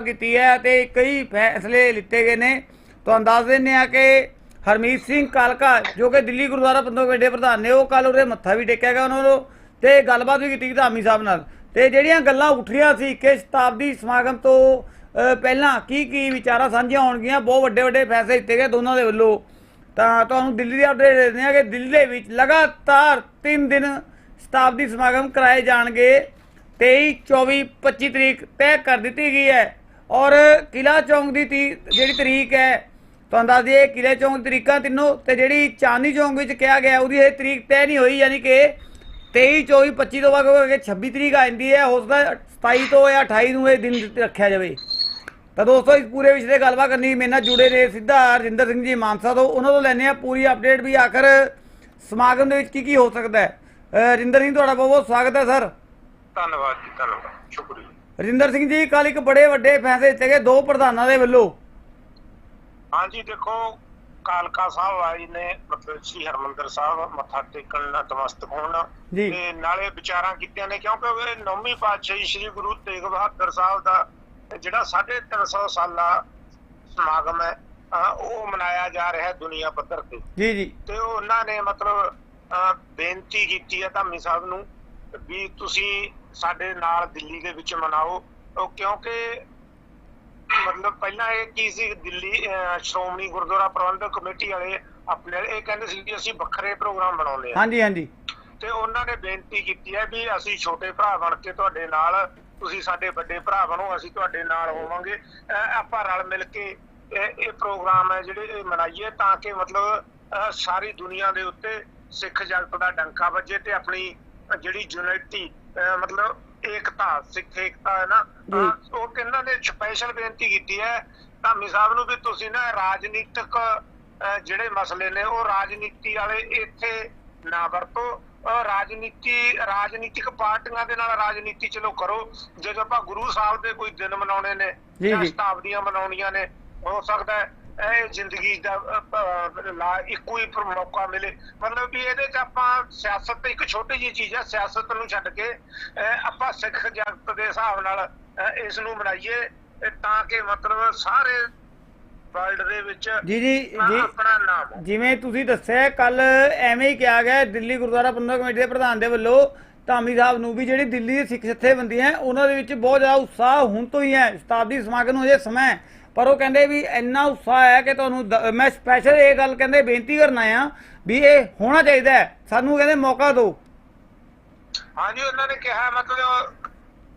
ਕੀਤੀ ਹੈ ਤੇ ਕਈ ਫੈਸਲੇ ਲਿੱਤੇ ਗਏ ਨੇ। ਤੁਹਾਨੂੰ ਦੱਸ ਦਿੰਦੇ ਆ ਕਿ ਹਰਮੀਤ ਸਿੰਘ ਕਾਲਕਾ, ਜੋ ਕਿ ਦਿੱਲੀ ਗੁਰਦੁਆਰਾ ਪ੍ਰਬੰਧਕ ਕਮੇਟੀ ਦੇ ਪ੍ਰਧਾਨ ਨੇ, ਉਹ ਕੱਲ ਉਹਦੇ ਮੱਥਾ ਵੀ ਟੇਕਿਆ ਗਿਆ ਉਹਨਾਂ ਨੂੰ ਤੇ ਗੱਲਬਾਤ ਵੀ ਕੀਤੀ ਧਾਮੀ ਸਾਹਿਬ ਨਾਲ। ਤੇ ਜਿਹੜੀਆਂ ਗੱਲਾਂ ਉੱਠੀਆਂ ਸੀ ਕਿ ਸ਼ਤਾਬਦੀ ਸਮਾਗਮ ਤੋਂ ਪਹਿਲਾਂ ਕੀ ਕੀ ਵਿਚਾਰਾਂ ਸਾਂਝੀਆਂ ਹੋਣਗੀਆਂ, ਬਹੁਤ ਵੱਡੇ ਵੱਡੇ ਫੈਸਲੇ ਲਿੱਤੇ ਗਏ ਦੋਨਾਂ ਦੇ ਵੱਲੋਂ। ਤਾਂ ਤੁਹਾਨੂੰ ਦਿੱਲੀ ਦੀ ਅਪਡੇਟ ਦਿੰਦੇ ਹਾਂ ਕਿ ਦਿੱਲੀ ਦੇ ਵਿੱਚ ਲਗਾਤਾਰ 3 ਦਿਨ ਸ਼ਤਾਬਦੀ ਸਮਾਗਮ ਕਰਾਏ ਜਾਣਗੇ। 23 24 25 ਤਰੀਕ ਤੈਅ ਕਰ ਦਿੱਤੀ ਗਈ ਹੈ। ਔਰ ਕਿਲਾ ਚੌਂਕ ਦੀ ਤੀ- ਜਿਹੜੀ ਤਰੀਕ ਹੈ, ਤੁਹਾਨੂੰ ਦੱਸ ਦਈਏ, ਕਿਲੇ ਚੌਂਕ ਦੀ ਤਰੀਕਾਂ ਤਿੰਨੋਂ, ਤੇ ਜਿਹੜੀ ਚਾਂਦੀ ਚੌਂਕ ਵਿੱਚ ਕਿਹਾ ਗਿਆ, ਉਹਦੀ ਇਹ ਤਰੀਕ ਤੈਅ ਨਹੀਂ ਹੋਈ, ਯਾਨੀ ਕਿ 23 24 25 ਤੋਂ ਬਾਅਦ ਅੱਗੇ 26 ਤਰੀਕ ਆ ਜਾਂਦੀ ਹੈ ਹੋ ਸਕਦਾ 27 ਤੋਂ ਜਾਂ 28 ਨੂੰ ਇਹ ਦਿਨ ਰੱਖਿਆ ਜਾਵੇ। ਤਾਂ ਦੋਸਤੋ, ਇਸ ਪੂਰੇ ਵਿਸ਼ੇ ਤੇ ਗੱਲਬਾਤ ਕਰਨੀ, ਮੇਰੇ ਨਾਲ ਜੁੜੇ ਨੇ ਸਿੱਧਾ ਰਜਿੰਦਰ ਸਿੰਘ ਜੀ ਮਾਨਸਾ ਤੋਂ, ਉਹਨਾਂ ਤੋਂ ਲੈਣੇ ਆ ਪੂਰੀ ਅਪਡੇਟ ਵੀ ਆਖਰ ਸਮਾਗਮ ਦੇ ਵਿੱਚ ਕੀ ਕੀ ਹੋ ਸਕਦਾ ਹੈ। ਰਜਿੰਦਰ ਸਿੰਘ ਤੁਹਾਡਾ ਬਹੁਤ ਬਹੁਤ ਸਵਾਗਤ ਹੈ, ਸਰ। ਧੰਨਵਾਦ ਜੀ, ਧੰਨਵਾਦ, ਸ਼ੁਕਰੀਆ। ਰਜਿੰਦਰ ਸਿੰਘ ਜੀ ਕੱਲ ਇੱਕ ਬੜੇ ਵੱਡੇ ਫੈਸਲੇ ਦਿੱਤੇ ਗਏ ਦੋ ਪ੍ਰਧਾਨਾਂ ਦੇ ਵੱਲੋਂ। ਹਾਂਜੀ ਦੇਖੋ ਕਾਲਕਾ ਸਾਹਿਬ ਆਏ ਨੇ ਮਤਲਬ ਸ੍ਰੀ ਹਰਮੰਦਰ ਸਾਹਿਬ ਮੱਥਾ ਟੇਕਣ ਨਤਮਸਤਕ ਹੋਣ। ਜੀ। ਤੇ ਨਾਲੇ ਵਿਚਾਰਾਂ ਕੀਤੀਆਂ ਨੇ ਕਿਉਂਕਿ ਇਹ ਨੌਵੀਂ ਪਾਤਸ਼ਾਹੀ ਸ੍ਰੀ ਗੁਰੂ ਤੇਗ ਬਹਾਦਰ ਸਾਹਿਬ ਦਾ ਜਿਹੜਾ 350 ਸਾਲਾ ਸਮਾਗਮ ਹੈ ਅਹ ਉਹ ਮਨਾਇਆ ਜਾ ਰਿਹਾ ਹੈ ਦੁਨੀਆ ਪੱਧਰ ਤੇ। ਜੀ ਜੀ। ਤੇ ਉਹ ਉਹਨਾਂ ਨੇ ਮਤਲਬ ਅਹ, ਬੇਨਤੀ ਕੀਤੀ ਹੈ ਧਾਮੀ ਸਾਹਿਬ ਨੂੰ ਵੀ ਤੁਸੀਂ ਸਾਡੇ ਨਾਲ ਦਿੱਲੀ ਦੇ ਵਿੱਚ ਮਨਾਓ। ਕਿਉਂਕਿ ਮਤਲਬ ਪਹਿਲਾਂ ਇਹ ਕੀ ਸੀ ਦਿੱਲੀ ਸ਼੍ਰੋਮਣੀ ਗੁਰਦੁਆਰਾ ਪ੍ਰਬੰਧਕ ਕਮੇਟੀ ਵਾਲੇ ਆਪਣੇ ਇਹ ਕਹਿੰਦੇ ਸੀ ਕਿ ਅਸੀਂ ਵੱਖਰੇ ਪ੍ਰੋਗਰਾਮ ਬਣਾਉਂਦੇ ਆ ਹਾਂਜੀ ਹਾਂਜੀ। ਤੇ ਉਹਨਾਂ ਨੇ ਬੇਨਤੀ ਕੀਤੀ ਹੈ ਵੀ ਅਸੀਂ ਛੋਟੇ ਭਰਾ ਬਣ ਕੇ ਤੁਹਾਡੇ ਨਾਲ ਤੁਸੀਂ ਸਾਡੇ ਵੱਡੇ ਭਰਾ ਬਣੋ ਅਸੀਂ ਤੁਹਾਡੇ ਨਾਲ ਹੋਵਾਂਗੇ। ਆਪਾਂ ਰਲ ਮਿਲ ਕੇ ਇਹ ਪ੍ਰੋਗਰਾਮ ਹੈ ਜਿਹੜੇ ਇਹ ਮਨਾਈਏ ਤਾਂ ਕਿ ਮਤਲਬ ਸਾਰੀ ਦੁਨੀਆ ਦੇ ਉੱਤੇ ਸਿੱਖ ਜਗਤ ਦਾ ਡੰਕਾ ਵੱਜੇ ਤੇ ਆਪਣੀ ਜਿਹੜੀ ਯੂਨਿਟੀ ਮਤਲਬ ਏਕਤਾ ਸਿੱਖ ਏਕਤਾ ਹੈ ਨਾ। ਉਹ ਕਿੰਨਾਂ ਨੇ ਸਪੈਸ਼ਲ ਬੇਨਤੀ ਕੀਤੀ ਹੈ ਧਾਮੀ ਸਾਹਿਬ ਨੂੰ ਵੀ ਤੁਸੀਂ ਨਾ ਰਾਜਨੀਤਿਕ ਜਿਹੜੇ ਮਸਲੇ ਨੇ ਉਹ ਰਾਜਨੀਤੀ ਵਾਲੇ ਇੱਥੇ ਨਾ ਵਰਤੋ। ਰਾਜਨੀਤੀ ਰਾਜਨੀਤਿਕ ਪਾਰਟੀਆਂ ਦੇ ਨਾਲ ਰਾਜਨੀਤੀ ਚਲੋ ਕਰੋ। ਜਦੋਂ ਆਪਾਂ ਗੁਰੂ ਸਾਹਿਬ ਦੇ ਕੋਈ ਦਿਨ ਮਨਾਉਣੇ ਨੇ ਜੀ। ਸ਼ਤਾਬਦੀਆਂ ਮਨਾਉਣੀਆਂ ਨੇ ਹੋ ਸਕਦਾ ਹੈ ਇਹ ਜ਼ਿੰਦਗੀ ਦਾ ਲਾ ਇੱਕੋ ਹੀ ਮੌਕਾ ਮਿਲੇ। ਮਤਲਬ ਵੀ ਇਹਦੇ ਚ ਆਪਾਂ ਸਿਆਸਤ ਇੱਕ ਛੋਟੀ ਜਿਹੀ ਚੀਜ਼ ਹੈ ਸਿਆਸਤ ਨੂੰ ਛੱਡ ਕੇ ਆਪਾਂ ਸਿੱਖ ਜਗਤ ਦੇ ਹਿਸਾਬ ਨਾਲ ਇਸ ਨੂੰ ਅਹ, ਤਾਂ ਕਿ ਮਤਲਬ ਸਾਰੇ ਵਰਲਡ ਦੇ ਵਿੱਚ ਜੀ ਜੀ ਜੀ। ਹੋ। ਜਿਵੇਂ ਤੁਸੀਂ ਦੱਸਿਆ ਕੱਲ ਐਵੇਂ ਹੀ ਕਿਹਾ ਗਿਆ ਹੈ, ਦਿੱਲੀ ਗੁਰਦੁਆਰਾ ਪ੍ਰਬੰਧਕ ਕਮੇਟੀ ਦੇ ਪ੍ਰਧਾਨ ਦੇ ਵੱਲੋਂ ਧਾਮੀ ਸਾਹਿਬ ਨੂੰ ਵੀ ਜਿਹੜੀ ਦਿੱਲੀ ਦੀ ਸਿੱਖ ਜਥੇਬੰਦੀਆਂ ਹੈ ਉਹਨਾਂ ਦੇ ਵਿੱਚ ਬਹੁਤ ਜ਼ਿਆਦਾ ਉਤਸ਼ਾਹ ਹੁਣ ਤੋਂ ਹੀ ਹੈ। ਸ਼ਤਾਬਦੀ ਸਮਾਗਮ ਨੂੰ ਅਜੇ ਸਮਾਂ ਹੈ। ਪਰ ਉਹ ਕਹਿੰਦੇ ਵੀ ਇੰਨਾ ਉਤਸ਼ਾਹ ਹੈ ਕਿ ਤੁਹਾਨੂੰ ਦ- ਮੈਂ ਸਪੈਸ਼ਲ ਇਹ ਗੱਲ ਕਹਿੰਦੇ ਬੇਨਤੀ ਕਰਨਾ ਆ ਵੀ ਇਹ ਹੋਣਾ ਚਾਹੀਦਾ ਹੈ। ਸਾਨੂੰ ਕਹਿੰਦੇ ਮੌਕਾ ਦਿਓ। ਹਾਂਜੀ ਉਹਨਾਂ ਨੇ ਕਿਹਾ ਮਤਲਬ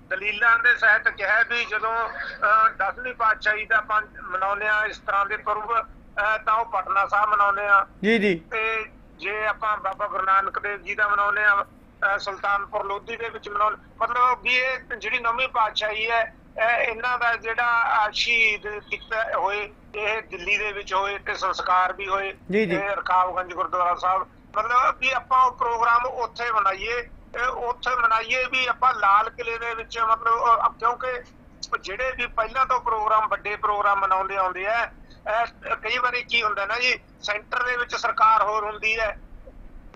ਦਲੀਲਾਂ ਦੇ ਸਹਿਤ ਕਿਹਾ ਵੀ ਜਦੋਂ ਅਹ, ਦਸਵੀਂ ਪਾਤਸ਼ਾਹੀ ਦਾ ਆਪਾਂ ਮਨਾਉਂਦੇ ਆ ਇਸ ਤਰ੍ਹਾਂ ਦੇ ਪੁਰਬ ਅਹ, ਤਾਂ ਉਹ ਪਟਨਾ ਸਾਹਿਬ ਮਨਾਉਂਦੇ ਆ ਜੀ ਜੀ। ਤੇ ਜੇ ਆਪਾਂ ਬਾਬਾ ਗੁਰੂ ਨਾਨਕ ਦੇਵ ਜੀ ਦਾ ਮਨਾਉਂਦੇ ਆ ਅਹ, ਸੁਲਤਾਨਪੁਰ ਲੋਧੀ ਦੇ ਵਿੱਚ ਮਨਾਉਣ ਮਤਲਬ ਵੀ ਇਹ ਜਿਹੜੀ ਨਵੀਂ ਪਾਤਸ਼ਾਹੀ ਹੈ ਇਹਨਾਂ ਦਾ ਜਿਹੜਾ ਸ਼ਹੀਦ ਕੀਤਾ ਹੋਏ ਇਹ ਦਿੱਲੀ ਦੇ ਵਿੱਚ ਹੋਏ ਤੇ ਸੰਸਕਾਰ ਵੀ ਹੋਏ। ਇਹ ਰਕਾਬਗੰਜ ਗੁਰਦੁਆਰਾ ਸਾਹਿਬ। ਮਤਲਬ ਵੀ ਆਪਾਂ ਉਹ ਪ੍ਰੋਗਰਾਮ ਉੱਥੇ ਮਨਾਈਏ ਉੱਥੇ ਮਨਾਈਏ ਵੀ ਆਪਾਂ ਲਾਲ ਕਿਲੇ ਦੇ ਵਿੱਚ ਮਤਲਬ ਕਿਉਂਕਿ ਜਿਹੜੇ ਵੀ ਪਹਿਲਾਂ ਤੋਂ ਪ੍ਰੋਗਰਾਮ ਵੱਡੇ ਪ੍ਰੋਗਰਾਮ ਮਨਾਉਂਦੇ ਆਉਂਦੇ ਆ ਇਹ ਕਈ ਵਾਰੀ ਕੀ ਹੁੰਦਾ ਨਾ ਜੀ ਸੈਂਟਰ ਦੇ ਵਿੱਚ ਸਰਕਾਰ ਹੋਰ ਹੁੰਦੀ ਹੈ।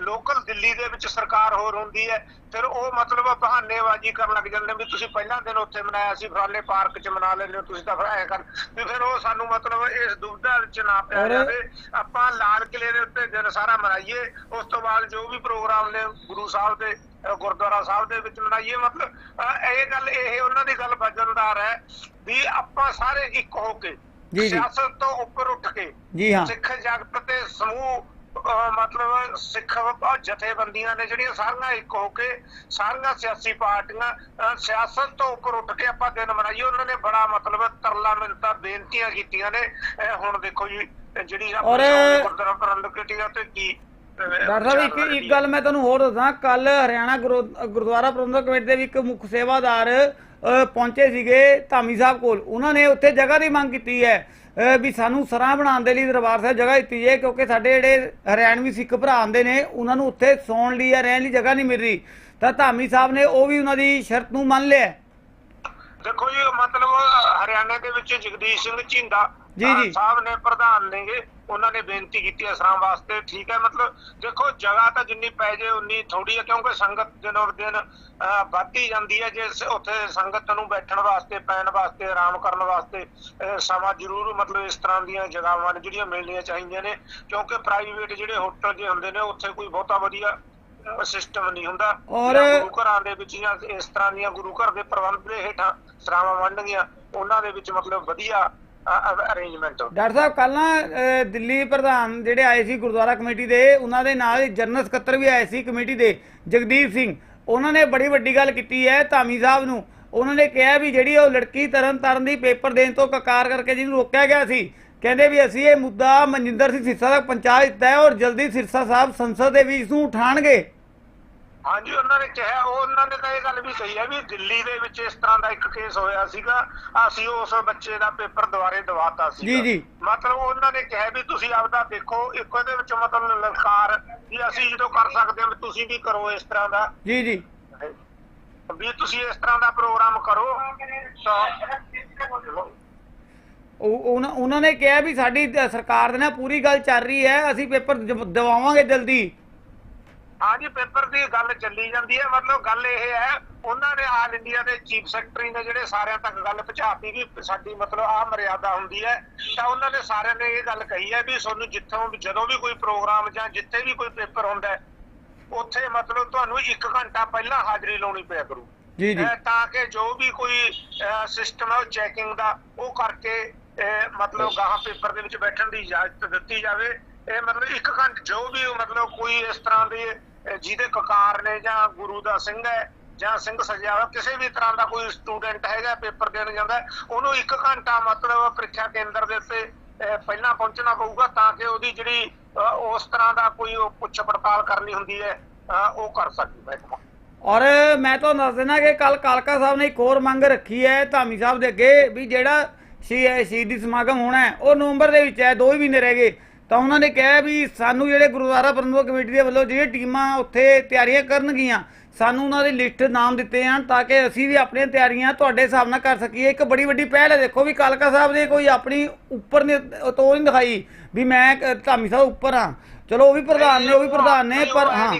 ਲੋਕਲ ਦਿੱਲੀ ਦੇ ਵਿੱਚ ਸਰਕਾਰ ਹੋਰ ਹੁੰਦੀ ਹੈ ਫਿਰ ਉਹ ਮਤਲਬ ਬਹਾਨੇਬਾਜ਼ੀ ਕਰਨ ਲੱਗ ਜਾਂਦੇ ਵੀ ਤੁਸੀਂ ਪਹਿਲਾਂ ਦਿਨ ਉੱਥੇ ਮਨਾਇਆ ਸੀ ਫਲਾਣੇ ਪਾਰਕ 'ਚ ਮਨਾ ਲੈਂਦੇ ਹੋ ਤੁਸੀਂ ਤਾਂ ਫਿਰ ਐ ਕਰ ਵੀ ਫਿਰ ਉਹ ਸਾਨੂੰ ਮਤਲਬ ਇਸ ਦੁਬਿਧਾ ਵਿੱਚ ਨਾ ਪਿਆ ਜਾਵੇ ਆਪਾਂ ਲਾਲ ਕਿਲੇ ਦੇ ਉੱਤੇ ਦਿਨ ਸਾਰਾ ਮਨਾਈਏ ਉਸ ਤੋਂ ਬਾਅਦ ਜੋ ਵੀ ਪ੍ਰੋਗਰਾਮ ਨੇ ਗੁਰੂ ਸਾਹਿਬ ਦੇ ਗੁਰਦੁਆਰਾ ਸਾਹਿਬ ਦੇ ਵਿੱਚ ਮਨਾਈਏ ਮਤਲਬ ਇਹ ਗੱਲ ਇਹ ਉਹਨਾਂ ਦੀ ਗੱਲ ਵਜਨਦਾਰ ਹੈ ਵੀ ਆਪਾਂ ਸਾਰੇ ਇੱਕ ਹੋ ਕੇ। ਸਿਆਸਤ ਤੋਂ ਉੱਪਰ ਉੱਠ ਕੇ ਸਿੱਖ ਜਗਤ ਤੇ ਸਮੂਹ ਮਤਲਬ ਸਿੱਖ ਜਥੇਬੰਦੀਆਂ ਨੇ ਜਿਹੜੀਆਂ ਸਾਰੀਆਂ ਇੱਕ ਹੋ ਕੇ ਸਾਰੀਆਂ ਸਿਆਸੀ ਪਾਰਟੀਆਂ ਸਿਆਸਤ ਤੋਂ ਉੱਪਰ ਉੱਠ ਕੇ ਆਪਾਂ ਦਿਨ ਮਨਾਈਏ ਉਹਨਾਂ ਨੇ ਬੜਾ ਮਤਲਬ ਤਰਲਾ ਮਿੰਤਾ ਬੇਨਤੀਆਂ ਕੀਤੀਆਂ ਨੇ। ਹੁਣ ਦੇਖੋ ਜੀ ਜਿਹੜੀ ਔਰ- ਆਪਣੇ ਗੁਰਦੁਆਰਾ ਪ੍ਰਬੰਧਕ ਕਮੇਟੀ ਤੇ ਕੀ ਡਾਕਟਰ ਸਾਹਿਬ ਇੱਕ ਇੱਕ ਗੱਲ ਮੈਂ ਤੁਹਾਨੂੰ ਹੋਰ ਦੱਸਾਂ ਕੱਲ ਹਰਿਆਣਾ ਗੁਰੂ- ਗੁਰਦੁਆਰਾ ਪ੍ਰਬੰਧਕ ਕਮੇਟੀ ਦੇ ਵੀ ਇੱਕ ਮੁੱਖ ਸੇਵਾਦਾਰ ਪਹੁੰਚੇ ਸੀਗੇ ਧਾਮੀ ਸਾਹਿਬ ਕੋਲ। ਉਹਨਾਂ ਨੇ ਉੱਥੇ ਜਗ੍ਹਾ ਦੀ ਮੰਗ ਕੀਤੀ ਹੈ। ਵੀ ਸਾਨੂੰ ਸਰਾਂ ਬਣਾਉਣ ਦੇ ਲਈ ਦਰਬਾਰ ਸਾਹਿਬ ਜਗ੍ਹਾ ਦਿੱਤੀ ਜਾਏ ਕਿਉਂਕਿ ਸਾਡੇ ਜਿਹੜੇ ਹਰਿਆਣਵੀ ਸਿੱਖ ਭਰਾ ਆਉਂਦੇ ਨੇ ਉਹਨਾਂ ਨੂੰ ਉੱਥੇ ਸੌਣ ਲਈ ਜਾਂ ਰਹਿਣ ਲਈ ਜਗ੍ਹਾ ਨਹੀਂ ਮਿਲ ਰਹੀ। ਤਾਂ ਧਾਮੀ ਸਾਹਿਬ ਨੇ ਉਹ ਵੀ ਉਹਨਾਂ ਦੀ ਸ਼ਰਤ ਨੂੰ ਮੰਨ ਲਿਆ। ਦੇਖੋ ਜੀ ਮਤਲਬ ਹਰਿਆਣਾ ਦੇ ਵਿੱਚ ਜਗਦੀਸ਼ ਸਿੰਘ ਝਿੰਦਾ ਜੀ, ਜੀ। ਸਾਹਿਬ ਨੇ ਪ੍ਰਧਾਨ ਨੇਗੇ। ਉਹਨਾਂ ਨੇ ਬੇਨਤੀ ਕੀਤੀ ਅਸਰਾਂ ਵਾਸਤੇ। ਠੀਕ ਹੈ ਮਤਲਬ ਦੇਖੋ ਜਗ੍ਹਾ ਤਾਂ ਜਿੰਨੀ ਪੈ ਜੇ ਉਨੀ ਥੋੜੀ ਹੈ ਕਿਉਂਕਿ ਸੰਗਤ ਦਿਨੋਂ ਦਿਨ ਵੱਧਦੀ ਜਾਂਦੀ ਹੈ। ਜੇ ਉੱਥੇ ਸੰਗਤ ਨੂੰ ਬੈਠਣ ਵਾਸਤੇ ਪੈਣ ਵਾਸਤੇ ਆਰਾਮ ਕਰਨ ਵਾਸਤੇ ਸਮਾਂ ਜ਼ਰੂਰ ਮਤਲਬ ਇਸ ਤਰ੍ਹਾਂ ਦੀਆਂ ਜਗ੍ਹਾਵਾਂ ਨੇ ਜਿਹੜੀਆਂ ਮਿਲਣੀਆਂ ਚਾਹੀਦੀਆਂ ਨੇ ਕਿਉਂਕਿ ਪ੍ਰਾਈਵੇਟ ਜਿਹੜੇ ਹੋਟਲ ਜੇ ਹੁੰਦੇ ਨੇ ਉੱਥੇ ਕੋਈ ਬਹੁਤਾ ਵਧੀਆ ਸਿਸਟਮ ਨਹੀਂ ਹੁੰਦਾ। ਔਰ- ਗੁਰੂ ਘਰਾਂ ਦੇ ਵਿੱਚ ਜਾਂ ਇਸ ਤਰ੍ਹਾਂ ਦੀਆਂ ਗੁਰੂ ਘਰ ਦੇ ਪ੍ਰਬੰਧ ਦੇ ਹੇਠਾਂ ਸਰਾਵਾਂ ਬਣਨਗੀਆਂ ਉਹਨਾਂ ਦੇ ਵਿੱਚ ਮਤਲਬ ਵਧੀਆ ਅਰੇਂਜਮੈਂਟ ਡਾਕਟਰ ਸਾਹਿਬ ਕੱਲ ਨਾ ਦਿੱਲੀ ਪ੍ਰਧਾਨ ਜਿਹੜੇ ਆਏ ਸੀ ਗੁਰਦੁਆਰਾ ਕਮੇਟੀ ਦੇ, ਉਹਨਾਂ ਦੇ ਨਾਲ ਜਨਰਲ ਸਕੱਤਰ ਵੀ ਆਏ ਸੀ ਕਮੇਟੀ ਦੇ, ਜਗਦੀਪ ਸਿੰਘ। ਉਹਨਾਂ ਨੇ ਬੜੀ ਵੱਡੀ ਗੱਲ ਕੀਤੀ ਹੈ ਧਾਮੀ ਸਾਹਿਬ ਨੂੰ। ਉਹਨਾਂ ਨੇ ਕਿਹਾ ਵੀ ਜਿਹੜੀ ਉਹ ਲੜਕੀ ਤਰਨ ਤਾਰਨ ਦੀ ਪੇਪਰ ਦੇਣ ਤੋਂ ਕਕਾਰ ਕਰਕੇ ਜਿਹਨੂੰ ਰੋਕਿਆ ਗਿਆ ਸੀ, ਕਹਿੰਦੇ ਵੀ ਅਸੀਂ ਇਹ ਮੁੱਦਾ ਮਨਜਿੰਦਰ ਸਿੰਘ ਸਿਰਸਾ ਤੱਕ ਪਹੁੰਚਾ ਦਿੱਤਾ ਹੈ ਔਰ ਜਲਦੀ ਸਿਰਸਾ ਸਾਹਿਬ ਸੰਸਦ ਦੇ ਵਿੱਚ ਇਸ ਨੂੰ ਉਠਾਣਗੇ ਹਾਂਜੀ ਉਹਨਾਂ ਨੇ ਕਿਹਾ ਉਹ ਉਹਨਾਂ ਨੇ ਤਾਂ ਇਹ ਗੱਲ ਵੀ ਕਹੀ ਹੈ ਵੀ ਦਿੱਲੀ ਦੇ ਵਿੱਚ ਇਸ ਤਰ੍ਹਾਂ ਦਾ ਇੱਕ ਕੇਸ ਹੋਇਆ ਸੀਗਾ। ਅਸੀਂ ਉਸ ਬੱਚੇ ਦਾ ਪੇਪਰ ਦੁਬਾਰੇ ਦਵਾਤਾ ਸੀ ਜੀ, ਜੀ। ਮਤਲਬ ਉਹਨਾਂ ਨੇ ਕਿਹਾ ਵੀ ਤੁਸੀਂ ਆਪਦਾ ਦੇਖੋ ਇੱਕ ਉਹਦੇ ਵਿੱਚ ਮਤਲਬ ਲਲਕਾਰ ਵੀ ਅਸੀਂ ਜਦੋਂ ਕਰ ਸਕਦੇ ਹਾਂ ਤੁਸੀਂ ਵੀ ਕਰੋ ਇਸ ਤਰ੍ਹਾਂ ਦਾ। ਜੀ ਜੀ। ਵੀ ਤੁਸੀਂ ਇਸ ਤਰ੍ਹਾਂ ਦਾ ਪ੍ਰੋਗਰਾਮ ਕਰੋ। ਉਹਨਾਂ ਉਹਨਾਂ ਨੇ ਕਿਹਾ ਵੀ ਸਾਡੀ ਸਰਕਾਰ ਦੇ ਨਾਲ ਪੂਰੀ ਗੱਲ ਚੱਲ ਰਹੀ ਹੈ। ਅਸੀਂ ਪੇਪਰ ਦਵ- ਦਵਾਵਾਂਗੇ ਜਲਦੀ। ਹਾਂਜੀ ਪੇਪਰ ਦੀ ਗੱਲ ਚੱਲੀ ਜਾਂਦੀ ਹੈ। ਮਤਲਬ ਗੱਲ ਇਹ ਹੈ ਉਹਨਾਂ ਨੇ ਆਲ ਇੰਡੀਆ ਦੇ ਚੀਫ ਸੈਕਟਰੀ ਨੇ ਜਿਹੜੇ ਸਾਰਿਆਂ ਤੱਕ ਗੱਲ ਪਹੁੰਚਾਤੀ ਵੀ ਸਾਡੀ ਮਤਲਬ ਆ ਮਰਿਆਦਾ ਹੁੰਦੀ ਹੈ ਤਾਂ ਉਹਨਾਂ ਨੇ ਸਾਰਿਆਂ ਨੇ ਇਹ ਗੱਲ ਕਹੀ ਹੈ ਵੀ ਤੁਹਾਨੂੰ ਜਿੱਥੋਂ ਜਦੋਂ ਵੀ ਕੋਈ ਪ੍ਰੋਗਰਾਮ ਜਾਂ ਜਿੱਥੇ ਵੀ ਕੋਈ ਪੇਪਰ ਹੁੰਦਾ ਹੈ ਉੱਥੇ ਮਤਲਬ ਤੁਹਾਨੂੰ 1 ਘੰਟਾ ਪਹਿਲਾਂ ਹਾਜ਼ਰੀ ਲਾਉਣੀ ਪਿਆ ਕਰੂ। ਜੀ ਜੀ। ਤਾਂ ਕਿ ਜੋ ਵੀ ਕੋਈ ਸਿਸਟਮ ਹੈ ਉਹ ਚੈਕਿੰਗ ਦਾ ਉਹ ਕਰਕੇ ਮਤਲਬ ਗਾਹਾਂ ਪੇਪਰ ਦੇ ਵਿੱਚ ਬੈਠਣ ਦੀ ਇਜਾਜ਼ਤ ਦਿੱਤੀ ਜਾਵੇ। ਇਹ ਮਤਲਬ ਇੱਕ ਘੰਟੇ ਜੋ ਵੀ ਮਤਲਬ ਕੋਈ ਇਸ ਤਰ੍ਹਾਂ ਦੇ ਜਿਹਦੇ ਕਕਾਰ ਨੇ ਜਾਂ ਗੁਰੂ ਦਾ ਸਿੰਘ ਹੈ ਜਾਂ ਸਿੰਘ ਸਜਿਆ ਕਿਸੇ ਵੀ ਤਰ੍ਹਾਂ ਦਾ ਕੋਈ ਸਟੂਡੈਂਟ ਹੈਗਾ, ਪੇਪਰ ਦੇਣ ਜਾਂਦਾ ਉਹਨੂੰ ਇੱਕ ਘੰਟਾ ਮਤਲਬ ਪ੍ਰੀਖਿਆ ਕੇਂਦਰ ਦੇ ਉੱਤੇ ਪਹਿਲਾਂ ਪਹੁੰਚਣਾ ਪਊਗਾ ਤਾਂ ਕਿ ਉਹਦੀ ਜਿਹੜੀ ਉਸ ਤਰ੍ਹਾਂ ਦਾ ਕੋਈ ਪੁੱਛ ਪੜਤਾਲ ਕਰਨੀ ਹੁੰਦੀ ਹੈ ਉਹ ਕਰ ਸਕਦੀ ਮਹਿਕਮਾ। ਔਰ ਮੈਂ ਤੁਹਾਨੂੰ ਦੱਸ ਦੇਣਾ ਕਿ ਕੱਲ ਕਾਲਕਾ ਸਾਹਿਬ ਨੇ ਇੱਕ ਹੋਰ ਮੰਗ ਰੱਖੀ ਹੈ ਧਾਮੀ ਸਾਹਿਬ ਦੇ ਅੱਗੇ, ਵੀ ਜਿਹੜਾ ਸ਼ੀ ਸ਼ਹੀਦੀ ਸਮਾਗਮ ਹੋਣਾ ਹੈ, ਉਹ ਨਵੰਬਰ ਦੇ ਵਿੱਚ ਹੈ, ਦੋ ਹੀ ਮਹੀਨੇ ਰਹਿ ਗਏ। ਤਾਂ ਉਹਨਾਂ ਨੇ ਕਿਹਾ ਵੀ ਸਾਨੂੰ ਜਿਹੜੇ ਗੁਰਦੁਆਰਾ ਪ੍ਰਬੰਧਕ ਕਮੇਟੀ ਦੇ ਵੱਲੋਂ ਜਿਹੜੀਆਂ ਟੀਮਾਂ ਉੱਥੇ ਤਿਆਰੀਆਂ ਕਰਨਗੀਆਂ ਸਾਨੂੰ ਉਹਨਾਂ ਦੀ ਲਿਸਟ ਨਾਮ ਦਿੱਤੇ ਜਾਣ ਤਾਂ ਕਿ ਅਸੀਂ ਵੀ ਆਪਣੀਆਂ ਤਿਆਰੀਆਂ ਤੁਹਾਡੇ ਹਿਸਾਬ ਨਾਲ ਕਰ ਸਕੀਏ। ਇੱਕ ਬੜੀ ਵੱਡੀ ਪਹਿਲ ਹੈ ਦੇਖੋ ਵੀ ਕਾਲਕਾ ਸਾਹਿਬ ਨੇ ਕੋਈ ਆਪਣੀ ਉੱਪਰ ਨੇ ਤੋਂ ਨਹੀਂ ਦਿਖਾਈ ਵੀ ਮੈਂ ਧਾਮੀ ਸਾਹਿਬ ਉੱਪਰ ਹਾਂ। ਚਲੋ ਉਹ ਵੀ ਪ੍ਰਧਾਨ ਨੇ ਉਹ ਵੀ ਪ੍ਰਧਾਨ ਨੇ ਪਰ ਹਾਂ।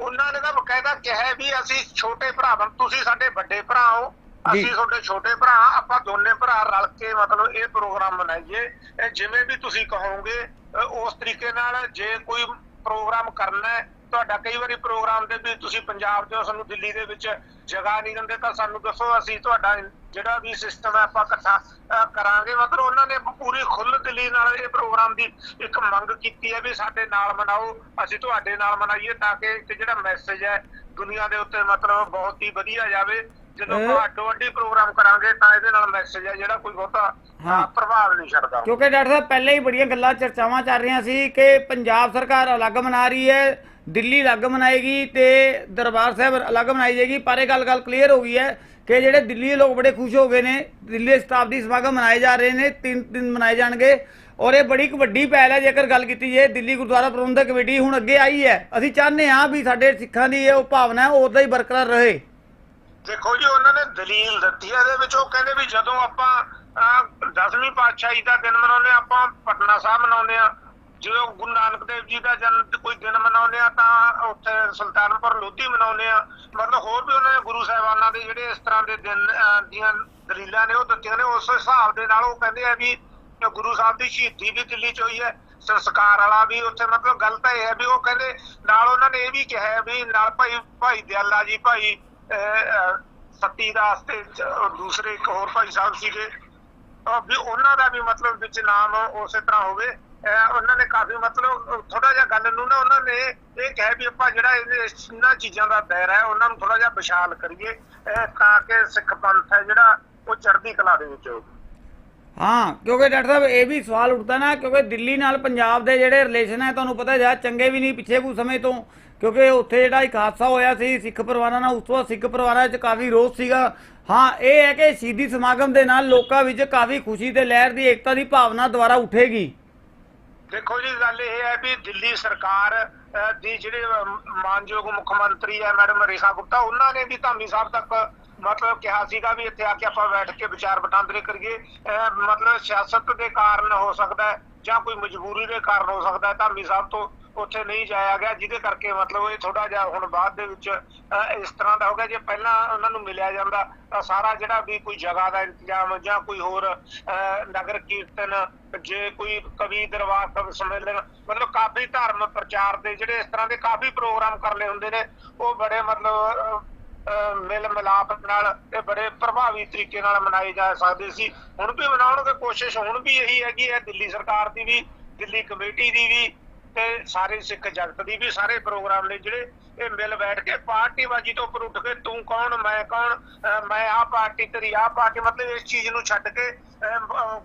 ਉਹਨਾਂ ਨੇ ਤਾਂ ਬਕਾਇਦਾ ਕਿਹਾ ਵੀ ਅਸੀਂ ਛੋਟੇ ਭਰਾ ਬਣ ਤੁਸੀਂ ਸਾਡੇ ਵੱਡੇ ਭਰਾ ਹੋ। ਅਸੀਂ ਤੁਹਾਡੇ ਛੋਟੇ ਭਰਾ ਆਪਾਂ ਦੋਨੇ ਭਰਾ ਰਲ ਕੇ ਮਤਲਬ ਇਹ ਪ੍ਰੋਗਰਾਮ ਮਨਾਈਏ। ਇਹ ਜਿਵੇਂ ਵੀ ਤੁਸੀਂ ਕਹੋਗੇ ਉਸ ਤਰੀਕੇ ਨਾਲ ਜੇ ਕੋਈ ਪ੍ਰੋਗਰਾਮ ਕਰਨਾ ਹੈ, ਤੁਹਾਡਾ ਕਈ ਵਾਰੀ ਪ੍ਰੋਗਰਾਮ ਦੇ ਵੀ ਤੁਸੀਂ ਪੰਜਾਬ ਦੇ ਸਾਨੂੰ ਦਿੱਲੀ ਦੇ ਵਿੱਚ ਜਗ੍ਹਾ ਨਹੀਂ ਦਿੰਦੇ, ਤਾਂ ਸਾਨੂੰ ਦੱਸੋ ਅਸੀਂ ਤੁਹਾਡਾ ਜਿਹੜਾ ਵੀ ਸਿਸਟਮ ਹੈ ਆਪਾਂ ਇਕੱਠਾ ਕਰਾਂਗੇ। ਮਤਲਬ ਉਹਨਾਂ ਨੇ ਪੂਰੀ ਖੁੱਲ੍ਹ ਦਿਲੀ ਨਾਲ ਇਹ ਪ੍ਰੋਗਰਾਮ ਦੀ ਇੱਕ ਮੰਗ ਕੀਤੀ ਹੈ ਵੀ ਸਾਡੇ ਨਾਲ ਮਨਾਓ, ਅਸੀਂ ਤੁਹਾਡੇ ਨਾਲ ਮਨਾਈਏ ਤਾਂ ਕਿ ਇੱਕ ਜਿਹੜਾ ਮੈਸੇਜ ਹੈ ਦੁਨੀਆ ਦੇ ਉੱਤੇ ਮਤਲਬ ਬਹੁਤ ਹੀ ਵਧੀਆ ਜਾਵੇ। ਜਦੋਂ ਅੱਡੋ ਅੱਡੀ ਪ੍ਰੋਗਰਾਮ ਕਰਾਂਗੇ ਤਾਂ ਇਹਦੇ ਨਾਲ ਮੈਸੇਜ ਹੈ ਜਿਹੜਾ ਕੋਈ ਬਹੁਤਾ ਹਾਂ। ਪ੍ਰਭਾਵ ਨਹੀਂ ਛੱਡਦਾ। ਕਿਉਂਕਿ ਡਾਕਟਰ ਸਾਹਿਬ ਪਹਿਲਾਂ ਹੀ ਬੜੀਆਂ ਗੱਲਾਂ ਚਰਚਾਵਾਂ ਚੱਲ ਰਹੀਆਂ ਸੀ ਕਿ ਪੰਜਾਬ ਸਰਕਾਰ ਅਲੱਗ ਮਨਾ ਰਹੀ ਹੈ ਦਿੱਲੀ ਅਲੱਗ ਮਨਾਏਗੀ ਤੇ ਦਰਬਾਰ ਸਾਹਿਬ ਅਲੱਗ ਮਨਾਈ ਜਾਏਗੀ। ਪਰ ਇਹ ਗੱਲ ਗੱਲ ਕਲੀਅਰ ਹੋ ਗਈ ਹੈ ਕਿ ਜਿਹੜੇ ਦਿੱਲੀ ਦੇ ਲੋਕ ਬੜੇ ਖੁਸ਼ ਹੋ ਗਏ ਨੇ ਦਿੱਲੀ ਸ਼ਤਾਬਦੀ ਸਮਾਗਮ ਮਨਾਏ ਜਾ ਰਹੇ ਨੇ ਤਿੰਨ ਦਿਨ ਮਨਾਏ ਜਾਣਗੇ। ਔਰ ਇਹ ਬੜੀ ਇੱਕ ਵੱਡੀ ਪਹਿਲ ਹੈ ਜੇਕਰ ਗੱਲ ਕੀਤੀ ਜਾਏ ਦਿੱਲੀ ਗੁਰਦੁਆਰਾ ਪ੍ਰਬੰਧਕ ਕਮੇਟੀ ਹੁਣ ਅੱਗੇ ਆਈ ਹੈ। ਅਸੀਂ ਚਾਹੁੰਦੇ ਹਾਂ ਵੀ ਸਾਡੇ ਸਿੱਖਾਂ ਦੀ ਇਹ ਉਹ ਭਾਵਨਾ ਹੈ ਉਹ ਉਦਾਂ ਹੀ ਬਰਕਰਾਰ ਰਹੇ। ਦੇਖੋ ਜੀ, ਉਹਨਾਂ ਨੇ ਦਲੀਲ ਦਿੱਤੀ ਹੈ ਇਹਦੇ ਵਿੱਚ ਉਹ ਕਹਿੰਦੇ ਵੀ ਜਦੋਂ ਆਪਾਂ ਦਸਵੀਂ ਪਾਤਸ਼ਾਹੀ ਦਾ ਦਿਨ ਮਨਾਉਂਦੇ ਆਪਾਂ ਪਟਨਾ ਸਾਹਿਬ ਮਨਾਉਂਦੇ ਆ ਜਦੋਂ ਗੁਰੂ ਨਾਨਕ ਦੇਵ ਜੀ ਦਾ ਜਨਮ ਕੋਈ ਦਿਨ ਮਨਾਉਂਦੇ ਆ ਤਾਂ ਉੱਥੇ ਸੁਲਤਾਨਪੁਰ ਲੋਧੀ ਮਨਾਉਂਦੇ ਆ ਮਤਲਬ ਹੋਰ ਵੀ ਉਹਨਾਂ ਨੇ ਗੁਰੂ ਸਾਹਿਬਾਨਾਂ ਦੇ ਜਿਹੜੇ ਇਸ ਤਰ੍ਹਾਂ ਦੇ ਦਿਨ ਦੀਆਂ ਦਲੀਲਾਂ ਨੇ, ਉਹ ਦਿੱਤੀਆਂ ਨੇ, ਉਸ ਹਿਸਾਬ ਦੇ ਨਾਲ ਉਹ ਕਹਿੰਦੇ ਆ ਵੀ ਗੁਰੂ ਸਾਹਿਬ ਦੀ ਸ਼ਹੀਦੀ ਵੀ ਦਿੱਲੀ ਚ ਹੋਈ ਹੈ, ਸੰਸਕਾਰ ਵਾਲਾ ਵੀ ਉੱਥੇ, ਮਤਲਬ ਗਲਤ ਇਹ ਹੈ ਵੀ ਉਹ ਕਹਿੰਦੇ, ਨਾਲ ਉਹਨਾਂ ਨੇ ਇਹ ਵੀ ਕਿਹਾ ਵੀ ਨਾਲ ਭਾਈ ਭਾਈ ਦਿਆਲਾ ਜੀ, ਭਾਈ ਸਤੀ ਦਾਸ ਤੇ ਦੂਸਰੇ ਇੱਕ ਹੋਰ ਭਾਈ ਸਾਹਿਬ ਸੀਗੇ। ਵੀ ਉਹਨਾਂ ਦਾ ਵੀ ਮਤਲਬ ਵਿੱਚ ਨਾਮ ਉਸੇ ਤਰ੍ਹਾਂ ਹੋਵੇ। ਉਹਨਾਂ ਨੇ ਕਾਫੀ ਮਤਲਬ ਥੋੜਾ ਜਿਹਾ ਗੱਲ ਨੂੰ ਨਾ ਉਹਨਾਂ ਨੇ ਇਹ ਕਿਹਾ ਵੀ ਆਪਾਂ ਜਿਹੜਾ ਇਹਨਾਂ ਚੀਜ਼ਾਂ ਦਾ ਦਾਇਰਾ ਹੈ, ਉਹਨਾਂ ਨੂੰ ਥੋੜਾ ਜਿਹਾ ਵਿਸ਼ਾਲ ਕਰੀਏ। ਤਾਂ ਕਿ ਸਿੱਖ ਪੰਥ ਹੈ ਜਿਹੜਾ ਉਹ ਚੜ੍ਹਦੀ ਕਲਾ ਦੇ ਵਿੱਚ ਹੋਵੇ। ਹਾਂ, ਕਿਉਂਕਿ ਡਾਕਟਰ ਸਾਹਿਬ, ਇਹ ਵੀ ਸਵਾਲ ਉੱਠਦਾ ਨਾ, ਕਿਉਂਕਿ ਦਿੱਲੀ ਨਾਲ ਪੰਜਾਬ ਦੇ ਜਿਹੜੇ ਰਿਲੇਸ਼ਨ ਹੈ, ਤੁਹਾਨੂੰ ਪਤਾ ਜਾ, ਚੰਗੇ ਵੀ ਨਹੀਂ, ਪਿੱਛੇ ਕੁਝ ਸਮੇਂ ਤੋਂ। ਕਿਉਂਕਿ ਉੱਥੇ ਜਿਹੜਾ ਇੱਕ ਹਾਦਸਾ ਹੋਇਆ ਸੀ, ਸਿੱਖ ਪਰਿਵਾਰਾਂ ਨਾਲ, ਉਸ ਤੋਂ ਸਿੱਖ ਪਰਿਵਾਰਾਂ 'ਚ ਕਾਫੀ ਰੋਸ ਸੀਗਾ। ਹਾਂ, ਇਹ ਹੈ ਕਿ ਸ਼ਹੀਦੀ ਸਮਾਗਮ ਦੇ ਨਾਲ ਲੋਕਾਂ ਵਿੱਚ ਕਾਫੀ ਖੁਸ਼ੀ ਤੇ ਲਹਿਰ ਦੀ ਏਕਤਾ ਦੀ ਭਾਵਨਾ ਦੁਬਾਰਾ ਉੱਠੇਗੀ। ਦੇਖੋ ਜੀ, ਗੱਲ ਇਹ ਹੈ ਵੀ ਦਿੱਲੀ ਸਰਕਾਰ ਦੀ ਜਿਹੜੇ ਮਾਨਯੋਗ ਮੁੱਖ ਮੰਤਰੀ ਹੈ, ਮੈਡਮ ਰੇਖਾ ਗੁਪਤਾ, ਉਹਨਾਂ ਨੇ ਵੀ ਧਾਮੀ ਸਾਹਿਬ ਤੱਕ ਮਤਲਬ ਕਿਹਾ ਸੀਗਾ ਵੀ ਇੱਥੇ ਆ ਕੇ ਆਪਾਂ ਬੈਠ ਕੇ ਵਿਚਾਰ ਵਟਾਂਦਰੇ ਕਰੀਏ। ਮਤਲਬ ਸਿਆਸਤ ਦੇ ਕਾਰਨ ਹੋ ਸਕਦਾ ਜਾਂ ਕੋਈ ਮਜਬੂਰੀ ਦੇ ਕਾਰਨ ਹੋ ਸਕਦਾ ਧਾਮੀ ਸਾਹਿਬ ਤੋਂ ਉੱਥੇ ਨਹੀਂ ਜਾਇਆ ਗਿਆ ਜਿਹਦੇ ਕਰਕੇ ਮਤਲਬ ਇਹ ਥੋੜਾ ਜਿਹਾ ਹੁਣ ਬਾਅਦ ਦੇ ਵਿੱਚ ਇਸ ਤਰ੍ਹਾਂ ਦਾ ਹੋ ਗਿਆ ਜੇ ਪਹਿਲਾਂ ਉਹਨਾਂ ਨੂੰ ਮਿਲਿਆ ਜਾਂਦਾ ਤਾਂ ਸਾਰਾ ਜਿਹੜਾ ਵੀ ਕੋਈ ਜਗ੍ਹਾ ਦਾ ਇੰਤਜ਼ਾਮ ਜਾਂ ਕੋਈ ਹੋਰ ਨਗਰ ਕੀਰਤਨ ਜੇ ਕੋਈ ਕਵੀ ਦਰਬਾਰ ਕਵੀ ਸੰਮੇਲਨ ਮਤਲਬ ਕਾਫੀ ਧਰਮ ਪ੍ਰਚਾਰ ਦੇ ਜਿਹੜੇ ਇਸ ਤਰ੍ਹਾਂ ਦੇ ਕਾਫੀ ਪ੍ਰੋਗਰਾਮ ਕਰਨੇ ਹੁੰਦੇ ਨੇ ਉਹ ਬੜੇ ਮਤਲਬ ਅਹ, ਮਿਲ ਮਿਲਾਪ ਨਾਲ ਤੇ ਬੜੇ ਪ੍ਰਭਾਵੀ ਤਰੀਕੇ ਨਾਲ ਮਨਾਏ ਜਾ ਸਕਦੇ ਸੀ। ਹੁਣ ਵੀ ਮਨਾਉਣਗੇ ਕੋਸ਼ਿਸ਼ ਹੁਣ ਵੀ ਇਹੀ ਹੈਗੀ ਹੈ ਦਿੱਲੀ ਸਰਕਾਰ ਦੀ ਵੀ ਦਿੱਲੀ ਕਮੇਟੀ ਦੀ ਵੀ ਤੇ ਸਾਰੇ ਸਿੱਖ ਜਗਤ ਦੀ ਵੀ ਸਾਰੇ ਪ੍ਰੋਗਰਾਮ ਨੇ ਜਿਹੜੇ ਇਹ ਮਿਲ ਬੈਠ ਕੇ ਪਾਰਟੀਬਾਜੀ ਤੋਂ ਉੱਪਰ ਉੱਠ ਕੇ ਤੂੰ ਕੌਣ, ਮੈਂ ਕੌਣ ਮੈਂ ਆਹ ਪਾਰਟੀ, ਤੇਰੀ ਆਹ ਪਾਰਟੀ, ਮਤਲਬ ਇਸ ਚੀਜ਼ ਨੂੰ ਛੱਡ ਕੇ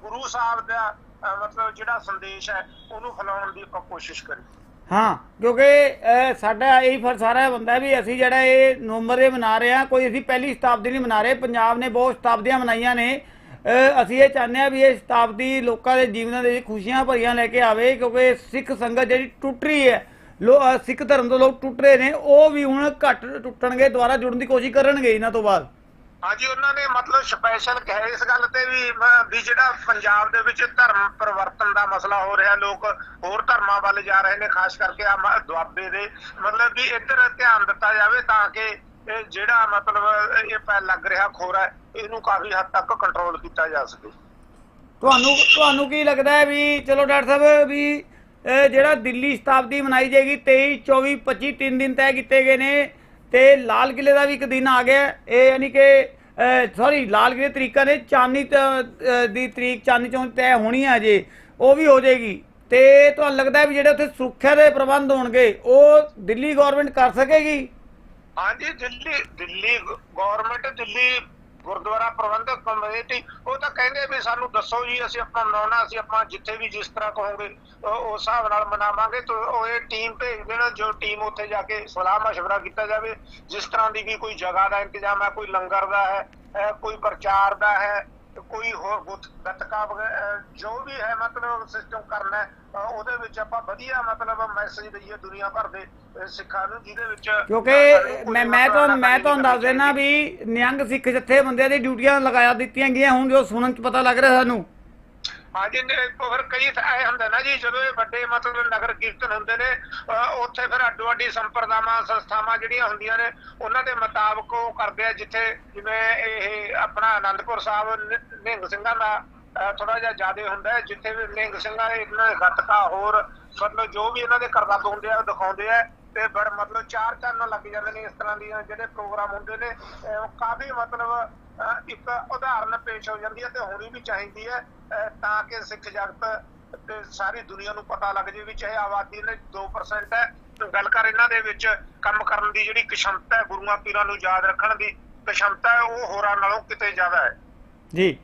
ਗੁਰੂ ਸਾਹਿਬ ਦਾ ਮਤਲਬ ਜਿਹੜਾ ਸੰਦੇਸ਼ ਹੈ, ਉਹਨੂੰ ਫੈਲਾਉਣ ਦੀ ਆਪਾਂ ਕੋਸ਼ਿਸ਼ ਕਰੀ ਹਾਂ, ਕਿਉਂਕਿ ਸਾਡਾ ਇਹੀ ਫਰ ਸਾਰਾ ਬੰਦਾ ਵੀ ਅਸੀਂ ਜਿਹੜਾ ਇਹ ਨਵੰਬਰ ਦੇ ਮਨਾ ਰਹੇ ਹਾਂ, ਕੋਈ ਅਸੀਂ ਪਹਿਲੀ ਸ਼ਤਾਬਦੀ ਨਹੀਂ ਮਨਾ ਰਹੇ, ਪੰਜਾਬ ਨੇ ਬਹੁਤ ਸ਼ਤਾਬਦੀਆਂ ਮਨਾਈਆਂ ਨੇ। ਅਸੀਂ ਇਹ ਚਾਹੁੰਦੇ ਹਾਂ ਵੀ ਇਹ ਸ਼ਤਾਬਦੀ ਲੋਕਾਂ ਦੇ ਜੀਵਨਾਂ ਦੇ ਵਿੱਚ ਖੁਸ਼ੀਆਂ ਭਰੀਆਂ ਲੈ ਕੇ ਆਵੇ, ਕਿਉਂਕਿ ਸਿੱਖ ਸੰਗਤ ਜਿਹੜੀ ਟੁੱਟ ਰਹੀ ਹੈ, ਲੋ ਸਿੱਖ ਧਰਮ ਤੋਂ ਲੋਕ ਟੁੱਟ ਰਹੇ ਨੇ, ਉਹ ਵੀ ਹੁਣ ਘੱਟ ਟੁੱਟਣਗੇ, ਦੁਬਾਰਾ ਜੁੜਨ ਦੀ ਕੋਸ਼ਿਸ਼ ਕਰਨਗੇ ਇਹਨਾਂ ਤੋਂ ਬਾਅਦ। ਹਾਂਜੀ, ਉਹਨਾਂ ਨੇ ਮਤਲਬ ਸਪੈਸ਼ਲ ਕਹੇ, ਇਸ ਗੱਲ ਤੇ ਵੀ ਵੀ ਜਿਹੜਾ ਪੰਜਾਬ ਦੇ ਵਿੱਚ ਧਰਮ ਪਰਿਵਰਤਨ ਦਾ ਮਸਲਾ ਹੋ ਰਿਹਾ, ਲੋਕ ਹੋਰ ਧਰਮਾਂ ਵੱਲ ਜਾ ਰਹੇ ਨੇ, ਖਾਸ ਕਰਕੇ ਆ ਦੁਆਬੇ ਦੇ। ਮਤਲਬ ਵੀ ਇੱਧਰ ਧਿਆਨ ਦਿੱਤਾ ਜਾਵੇ ਤਾਂ ਕਿ ਜਿਹੜਾ ਮਤਲਬ ਇਹ ਪੈ, ਲੱਗ ਰਿਹਾ ਖੋਰਾ ਇਹਨੂੰ ਕਾਫੀ ਹੱਦ ਤੱਕ ਕੰਟਰੋਲ ਕੀਤਾ ਜਾ ਸਕੇ। ਤੁਹਾਨੂੰ ਤੁਹਾਨੂੰ ਕੀ ਲੱਗਦਾ ਹੈ ਵੀ ਚਲੋ ਡਾਕਟਰ ਸਾਹਿਬ ਵੀ ਇਹ ਜਿਹੜਾ ਦਿੱਲੀ ਸ਼ਤਾਬਦੀ ਮਨਾਈ ਜਾਏਗੀ 23 24 25 ਤਿੰਨ ਦਿਨ ਤੈਅ ਕੀਤੇ ਗਏ ਨੇ ਤੇ ਲਾਲ ਕਿਲੇ ਦਾ ਵੀ ਇੱਕ ਦਿਨ ਆ ਗਿਆ। ਇਹ ਯਾਨੀ ਕਿ ਸੌਰੀ ਲਾਲ ਕਿਲੇ ਤਰੀਕਾ ਨੇ ਚਾਂਦਨੀ ਦੀ ਤਰੀਕ ਚਾਂਦਨੀ ਚੌਂਕ ਤੈਅ ਹੋਣੀ ਹੈ ਅਜੇ ਉਹ ਵੀ ਹੋ ਜਾਏਗੀ। ਤੇ ਤੁਹਾਨੂੰ ਲੱਗਦਾ ਵੀ ਜਿਹੜੇ ਉੱਥੇ ਸੁਰੱਖਿਆ ਦੇ ਪ੍ਰਬੰਧ ਹੋਣਗੇ ਉਹ ਦਿੱਲੀ ਗਵਰਨਮੈਂਟ ਕਰ ਸਕੇਗੀ? ਹਾਂਜੀ ਦਿੱਲੀ ਦਿੱਲੀ ਗਵਰਨਮੈਂਟ ਦਿੱਲੀ ਗੁਰਦੁਆਰਾ ਪ੍ਰਬੰਧਕ ਕਮੇਟੀ ਉਹ ਤਾਂ ਕਹਿੰਦੇ ਵੀ ਸਾਨੂੰ ਦੱਸੋ ਜੀ ਅਸੀਂ ਆਪਣਾ ਮਨਾਉਣਾ ਅਸੀਂ ਆਪਾਂ ਜਿੱਥੇ ਵੀ ਜਿਸ ਤਰ੍ਹਾਂ ਕਹੋਗੇ ਉਹ- ਉਸ ਹਿਸਾਬ ਨਾਲ ਮਨਾਵਾਂਗੇ ਤੇ ਉਹ ਇਹ ਟੀਮ ਭੇਜ ਦੇਣ ਜੋ ਟੀਮ ਉੱਥੇ ਜਾ ਕੇ ਸਲਾਹ مشورہ ਕੀਤਾ ਜਾਵੇ ਜਿਸ ਤਰ੍ਹਾਂ ਦੀ ਵੀ ਕੋਈ ਜਗ੍ਹਾ ਦਾ ਇੰਤਜ਼ਾਮ ਹੈ ਕੋਈ ਲੰਗਰ ਦਾ ਹੈ ਅਹ ਕੋਈ ਪ੍ਰਚਾਰ ਦਾ ਹੈ ਕੋਈ ਹੋਰ ਗੁੱਤ- ਗੱਤਕਾ ਜੋ ਵੀ ਹੈ ਮਤਲਬ ਸਿਸਟਮ ਕਰਨਾ ਉਹਦੇ ਵਿੱਚ ਆਪਾਂ ਵਧੀਆ ਮਤਲਬ ਮੈਸੇਜ ਦਈਏ ਦੁਨੀਆ ਭਰ ਦੇ ਸਿੱਖਾਂ ਨੂੰ ਜਿਹਦੇ ਵਿੱਚ ਕਿਉਂਕਿ ਮੈਂ ਮੈਂ ਤੁਹਾਨੂੰ ਮੈਂ ਤੁਹਾਨੂੰ ਦੱਸ ਦੇਣਾ ਵੀ ਨਿਹੰਗ ਸਿੱਖ ਜਥੇਬੰਦੀਆਂ ਦੀ ਡਿਊਟੀਆਂ ਲਗਾਇਆ ਦਿੱਤੀਆਂ ਗਈਆਂ ਹੁਣ ਜੋ ਸੁਣਨ ਚ ਪਤਾ ਲੱਗ ਰਿਹਾ ਸਾਨੂੰ। ਹਾਂਜੀ ਨੇ ਫਿਰ ਕਈ ਐ ਹੁੰਦਾ ਨਾ ਜੀ, ਜਦੋਂ ਇਹ ਵੱਡੇ ਮਤਲਬ ਨਗਰ ਕੀਰਤਨ ਹੁੰਦੇ ਨੇ ਉੱਥੇ ਫਿਰ ਅੱਡੋ ਅੱਡੀ ਸੰਪਰਦਾਵਾਂ, ਸੰਸਥਾਵਾਂ ਜਿਹੜੀਆਂ ਹੁੰਦੀਆਂ ਨੇ, ਉਹਨਾਂ ਦੇ ਮੁਤਾਬਕ ਉਹ ਕਰਦੇ ਆ, ਜਿੱਥੇ ਜਿਵੇਂ ਇਹ ਆਪਣਾ ਆਨੰਦਪੁਰ ਸਾਹਿਬ ਨਿਹੰਗ ਸਿੰਘਾਂ ਦਾ ਥੋੜਾ ਜਿਹਾ ਜ਼ਿਆਦਾ ਹੁੰਦਾ ਹੈ ਜਿੱਥੇ ਵੀ ਨਿਹੰਗ ਸਿੰਘਾਂ ਦੇ ਇਹਨਾਂ ਦੇ ਗੱਤਕਾ ਹੋਰ, ਮਤਲਬ ਜੋ ਵੀ ਇਹਨਾਂ ਦੇ ਕਰਤੱਵ ਹੁੰਦੇ ਆ, ਉਹ ਦਿਖਾਉਂਦੇ ਆ, ਤੇ ਬੜ ਮਤਲਬ ਚਾਰ ਚੰਨ ਲੱਗ ਜਾਂਦੇ ਨੇ ਇਸ ਤਰ੍ਹਾਂ ਦੀਆਂ ਜਿਹੜੇ ਪ੍ਰੋਗਰਾਮ ਹੁੰਦੇ ਨੇ ਉਹ ਕਾਫੀ ਮਤਲਬ ਇੱਕ ਉਦਾਹਰਨ ਪੇਸ਼ ਹੋ ਜਾਂਦੀ ਹੈ ਤੇ ਹੋਣੀ ਵੀ ਚਾਹੀਦੀ ਹੈ ਤਾਂ ਕਿ ਸਿੱਖ ਜਗਤ ਤੇ ਸਾਰੀ ਦੁਨੀਆ ਨੂੰ ਪਤਾ ਲੱਗ ਜੇ ਵੀ ਚਾਹੇ ਆਬਾਦੀ ਨੇ 2% ਹੈ ਗੱਲ ਕਰ ਇਹਨਾਂ ਦੇ ਵਿੱਚ ਕੰਮ ਕਰਨ ਦੀ ਜਿਹੜੀ ਕਿਸ਼ਮਤਾ ਹੈ, ਗੁਰੂਆਂ ਪੀਰਾਂ ਨੂੰ ਯਾਦ ਰੱਖਣ ਦੀ ਕਿਸ਼ਮਤਾ ਹੈ, ਉਹ ਹੋਰਾਂ ਨਾਲੋਂ ਕਿਤੇ ਜ਼ਿਆਦਾ ਹੈ। ਜੀ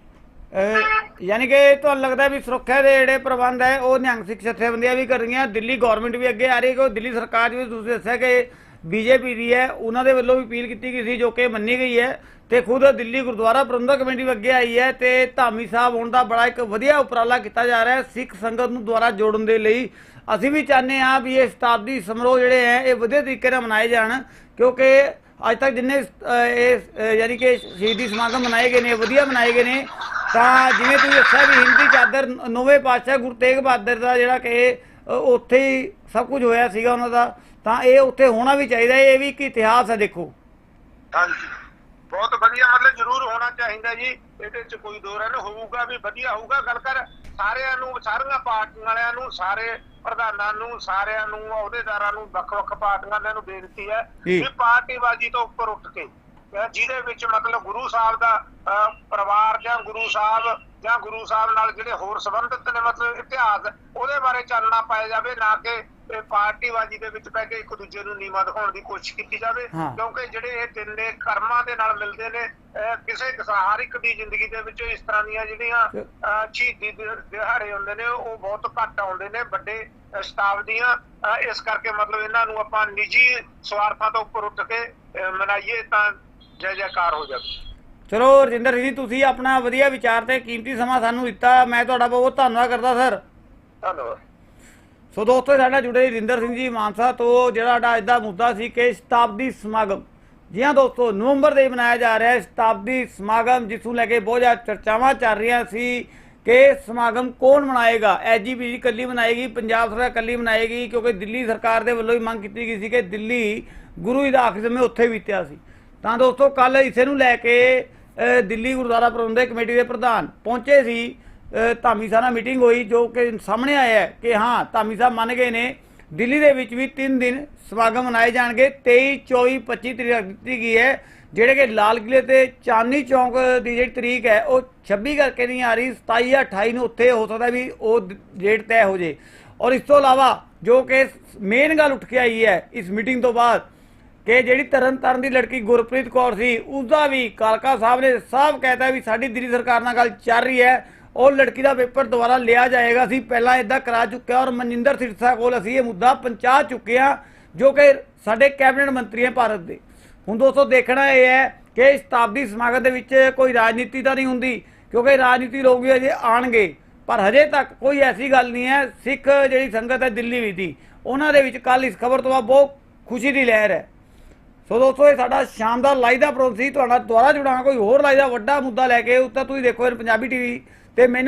ਯਾਨੀ ਕਿ ਤੁਹਾਨੂੰ ਲੱਗਦਾ ਵੀ ਸੁਰੱਖਿਆ ਦੇ ਜਿਹੜੇ ਪ੍ਰਬੰਧ ਹੈ, ਉਹ ਨਿਹੰਗ ਸਿੱਖ ਜਥੇਬੰਦੀਆਂ ਵੀ ਕਰ ਰਹੀਆਂ, ਦਿੱਲੀ ਗਵਰਨਮੈਂਟ ਵੀ ਅੱਗੇ ਆ ਰਹੀ ਹੈ ਕਿ ਦਿੱਲੀ ਸਰਕਾਰ ਜਿਵੇਂ ਤੁਸੀਂ ਦੱਸਿਆ ਕਿ ਬੀਜੇਪੀ ਦੀ ਹੈ, ਉਹਨਾਂ ਦੇ ਵੱਲੋਂ ਵੀ ਅਪੀਲ ਕੀਤੀ ਗਈ ਸੀ, ਜੋ ਕਿ ਮੰਨੀ ਗਈ ਹੈ ਤੇ ਖੁਦ ਦਿੱਲੀ ਗੁਰਦੁਆਰਾ ਪ੍ਰਬੰਧਕ ਕਮੇਟੀ ਅੱਗੇ ਆਈ ਹੈ ਤੇ ਧਾਮੀ ਸਾਹਿਬ ਹੋਣ ਦਾ ਬੜਾ ਇੱਕ ਵਧੀਆ ਉਪਰਾਲਾ ਕੀਤਾ ਜਾ ਰਿਹਾ ਹੈ ਸਿੱਖ ਸੰਗਤ ਨੂੰ ਦੁਆਰਾ ਜੋੜਨ ਦੇ ਲਈ। ਅਸੀਂ ਵੀ ਚਾਹੁੰਦੇ ਹਾਂ ਵੀ ਇਹ ਸ਼ਤਾਬਦੀ ਸਮਾਰੋਹ ਜਿਹੜੇ ਹੈ, ਇਹ ਵਧੀਆ ਤਰੀਕੇ ਨਾਲ ਮਨਾਏ ਜਾਣ, ਕਿਉਂਕਿ ਅੱਜ ਤੱਕ ਜਿੰਨੇ ਇਹ ਯਾਨੀ ਕਿ ਸ਼ਹੀਦੀ ਸਮਾਗਮ ਮਨਾਏ ਗਏ ਨੇ ਵਧੀਆ ਮਨਾਏ ਗਏ ਨੇ, ਤਾਂ ਜਿਵੇਂ ਤੁਸੀਂ ਦੱਸਿਆ ਵੀ ਹਿੰਦੀ ਚਾਦਰ ਨ- ਨੌਵੇਂ ਪਾਤਸ਼ਾਹ ਗੁਰੂ ਤੇਗ ਬਹਾਦਰ ਦਾ ਜਿਹੜਾ ਕਿ ਉੱਥੇ ਹੀ ਸਭ ਕੁਝ ਹੋਇਆ ਸੀਗਾ ਉਹਨਾਂ ਦਾ। ਤਾਂ ਇਹ ਉੱਥੇ ਹੋਣਾ ਵੀ ਚਾਹੀਦਾ ਇਹ ਵੀ ਇੱਕ ਇਤਿਹਾਸ ਹੈ ਦੇਖੋ। ਹਾਂਜੀ। ਬਹੁਤ ਵਧੀਆ ਮਤਲਬ ਜ਼ਰੂਰ ਹੋਣਾ ਚਾਹੀਦਾ ਜੀ। ਇਹਦੇ ਚ ਕੋਈ ਦੋ ਰਹਿ ਹੋਊਗਾ ਵੀ ਵਧੀਆ ਹੋਊਗਾ ਗੱਲ ਕਰ। ਸਾਰਿਆਂ ਨੂੰ ਸਾਰੀਆਂ ਪਾਰਟੀਆਂ ਵਾਲਿਆਂ ਨੂੰ ਸਾਰੇ ਪ੍ਰਧਾਨਾਂ ਨੂੰ ਸਾਰਿਆਂ ਨੂੰ ਅਹੁਦੇਦਾਰਾਂ ਨੂੰ ਵੱਖ-ਵੱਖ ਪਾਰਟੀਆਂ ਵਾਲਿਆਂ ਨੂੰ ਬੇਨਤੀ ਹੈ। ਵੀ ਪਾਰਟੀਬਾਜ਼ੀ ਤੋਂ ਉੱਪਰ ਉੱਠ ਕੇ ਜਿਹਦੇ ਵਿੱਚ ਮਤਲਬ ਗੁਰੂ ਸਾਹਿਬ ਦਾ ਪਰਿਵਾਰ ਜਾਂ ਗੁਰੂ ਸਾਹਿਬ ਜਾਂ ਗੁਰੂ ਸਾਹਿਬ ਨਾਲ ਜਿਹੜੇ ਹੋਰ ਸੰਬੰਧਿਤ ਨੇ ਮਤਲਬ ਇਤਿਹਾਸ ਉਹਦੇ ਬਾਰੇ ਚਾਨਣਾ ਪਾਇਆ ਜਾਵੇ ਨਾ ਕਿ ਇਹ ਪਾਰਟੀਬਾਜ਼ੀ ਦੇ ਵਿੱਚ ਪੈ ਕੇ ਇੱਕ ਦੂਜੇ ਨੂੰ ਨੀਵਾਂ ਦਿਖਾਉਣ ਦੀ ਕੋਸ਼ਿਸ਼ ਕੀਤੀ ਜਾਵੇ। ਕਿਉਂਕਿ ਜਿਹੜੇ ਇਹ ਦਿਨ ਨੇ ਕਰਮਾਂ ਦੇ ਨਾਲ ਮਿਲਦੇ ਨੇ ਕਿਸੇ ਕਿਸਾ ਹਰ ਇੱਕ ਦੀ ਜ਼ਿੰਦਗੀ ਦੇ ਵਿੱਚ ਇਸ ਤਰ੍ਹਾਂ ਦੀਆਂ ਜਿਹੜੀਆਂ ਸ਼ਹੀਦੀ ਦਿਹਾੜੇ ਹੁੰਦੇ ਨੇ ਉਹ ਬਹੁਤ ਘੱਟ ਆਉਂਦੇ ਨੇ ਵੱਡੇ ਸ਼ਤਾਬਦੀਆਂ ਇਸ ਕਰਕੇ ਮਤਲਬ ਇਹਨਾਂ ਨੂੰ ਆਪਾਂ ਨਿੱਜੀ ਸਵਾਰਥਾਂ ਤੋਂ ਉੱਪਰ ਉੱਠ ਕੇ ਮਨਾਈਏ ਤਾਂ ਜੈ ਜੈਕਾਰ ਹੋ ਜਾਵੇ। ਚਲੋ ਰਜਿੰਦਰ ਜੀ ਤੁਸੀਂ ਆਪਣਾ ਵਧੀਆ ਵਿਚਾਰ ਤੇ ਕੀਮਤੀ ਸਮਾਂ ਸਾਨੂੰ ਦਿੱਤਾ ਮੈਂ ਤੁਹਾਡਾ ਬਹੁਤ ਧੰਨਵਾਦ ਕਰਦਾ ਸਰ। ਧੰਨਵਾਦ। ਸੋ ਦੋਸਤੋ, ਸਾਡਾ ਜੁੜੇ ਰਜਿੰਦਰ ਸਿੰਘ ਜੀ, ਮਾਨਸਾ ਤੋਂ, ਜਿਹੜਾ ਸਾਡਾ ਅੱਜ ਦਾ ਮੁੱਦਾ ਸੀ ਕਿ ਸ਼ਤਾਬਦੀ ਸਮਾਗਮ। ਜੀ ਹਾਂ ਦੋਸਤੋ, ਨਵੰਬਰ ਦੇ ਮਨਾਇਆ ਜਾ ਰਿਹਾ ਹੈ ਸ਼ਤਾਬਦੀ ਸਮਾਗਮ, ਜਿਸ ਨੂੰ ਲੈ ਕੇ ਬਹੁਤ ਜ਼ਿਆਦਾ ਚਰਚਾਵਾਂ ਚੱਲ ਰਹੀਆਂ ਸੀ ਕਿ ਸਮਾਗਮ ਕੌਣ ਮਨਾਏਗਾ। ਐਜੀਪੀਜੀ ਇਕੱਲੀ ਮਨਾਏਗੀ, ਪੰਜਾਬ ਸਰਕਾਰ ਇਕੱਲੀ ਮਨਾਏਗੀ, ਕਿਉਂਕਿ ਦਿੱਲੀ ਸਰਕਾਰ ਦੇ ਵੱਲੋਂ ਹੀ ਮੰਗ ਕੀਤੀ ਗਈ ਸੀ ਕਿ ਦਿੱਲੀ ਗੁਰੂ ਜੀ ਦਾ ਆਖਰੀ ਸਮੇਂ ਉੱਥੇ ਬੀਤਿਆ ਸੀ। ਤਾਂ ਦੋਸਤੋ ਕੱਲ ਇਸੇ ਨੂੰ ਲੈ ਕੇ ਦਿੱਲੀ ਗੁਰਦੁਆਰਾ ਪ੍ਰਬੰਧਕ ਕਮੇਟੀ ਦੇ ਪ੍ਰਧਾਨ ਪਹੁੰਚੇ ਸੀ। ਧਾਮੀ ਸਾਹਿਬ ਨਾਲ ਮੀਟਿੰਗ ਹੋਈ, ਜੋ ਕਿ ਸਾਹਮਣੇ ਆਇਆ ਹੈ ਕਿ ਹਾਂ, ਧਾਮੀ ਸਾਹਿਬ ਮੰਨ ਗਏ ਨੇ, ਦਿੱਲੀ ਦੇ ਵਿੱਚ ਵੀ 3 ਦਿਨ ਸਮਾਗਮ ਮਨਾਏ ਜਾਣਗੇ 23 24 25 ਤਰੀਕ ਦਿੱਤੀ ਗਈ ਹੈ, ਜਿਹੜੇ ਕਿ ਲਾਲ ਕਿਲੇ ਤੇ ਚਾਂਦਨੀ ਚੌਂਕ ਦੀ ਜਿਹੜੀ ਤਰੀਕ ਹੈ, ਉਹ 26 ਕਰਕੇ ਨਹੀਂ ਆ ਰਹੀ 27 ਜਾਂ 28 ਨੂੰ ਉੱਥੇ ਹੋ ਸਕਦਾ ਵੀ ਉਹ ਡੇਟ ਤੈਅ ਹੋ ਜੇ। ਔਰ ਇਸ ਤੋਂ ਇਲਾਵਾ ਜੋ ਕਿ ਮੇਨ ਗੱਲ ਉੱਠ ਕੇ ਆਈ ਹੈ ਇਸ ਮੀਟਿੰਗ ਤੋਂ ਬਾਅਦ, ਕਿ ਜਿਹੜੀ ਤਰਨ ਤਾਰਨ ਦੀ ਲੜਕੀ ਗੁਰਪ੍ਰੀਤ ਕੌਰ ਸੀ ਉਸਦਾ ਵੀ ਕਾਲਕਾ ਸਾਹਿਬ ਨੇ ਸਾਫ਼ ਕਹਿਤਾ ਵੀ ਸਾਡੀ ਦਿੱਲੀ ਸਰਕਾਰ ਨਾਲ ਗੱਲ ਚੱਲ ਰਹੀ ਹੈ ਉਹ ਲੜਕੀ ਦਾ ਪੇਪਰ ਦੁਬਾਰਾ ਲਿਆ ਜਾਏਗਾ ਅਸੀਂ ਪਹਿਲਾਂ ਇਦਾਂ ਕਰਾ ਚੁੱਕਿਆ ਔਰ ਮਨਿੰਦਰ ਸਿਰਸਾ ਕੋਲ ਅਸੀਂ ਇਹ ਮੁੱਦਾ ਪਹੁੰਚਾ ਚੁੱਕੇ ਹਾਂ, ਜੋ ਕਿ ਸਾਡੇ ਕੈਬਨਿਟ ਮੰਤਰੀ ਹੈ ਭਾਰਤ ਦੇ। ਹੁਣ ਦੋਸਤੋ, ਦੇਖਣਾ ਇਹ ਹੈ ਕਿ ਸ਼ਤਾਬਦੀ ਸਮਾਗਮ ਦੇ ਵਿੱਚ ਕੋਈ ਰਾਜਨੀਤੀ ਤਾਂ ਨਹੀਂ ਹੁੰਦੀ, ਕਿਉਂਕਿ ਰਾਜਨੀਤੀ ਲੋਕ ਵੀ ਅਜੇ ਆਣਗੇ ਪਰ ਹਜੇ ਤੱਕ ਕੋਈ ਐਸੀ ਗੱਲ ਨਹੀਂ ਹੈ, ਸਿੱਖ ਜਿਹੜੀ ਸੰਗਤ ਹੈ ਦਿੱਲੀ ਵਿੱਚ ਦੀ, ਉਹਨਾਂ ਦੇ ਵਿੱਚ ਕੱਲ ਇਸ ਖਬਰ ਤੋਂ ਬਾਅਦ ਬਹੁਤ ਖੁਸ਼ੀ ਦੀ ਲਹਿਰ ਹੈ। ਸੋ ਦੋਸਤੋ, ਇਹ ਸਾਡਾ ਸ਼ਾਨਦਾਰ ਲਾਈਵ ਦਾ ਪ੍ਰੋਗਰਾਮ ਸੀ, ਤੁਹਾਡਾ ਦੁਆਰਾ ਜੁੜਾਂਗਾ, ਕੋਈ ਹੋਰ ਲਾਈਵ ਦਾ ਵੱਡਾ ਮੁੱਦਾ ਲੈ ਕੇ ਉੱਤੇ ਤੁਸੀਂ ਦੇਖੋ ਇਹ ਪੰਜਾਬੀ ਟੀਵੀ ਤੇ ਮੈਨੂੰ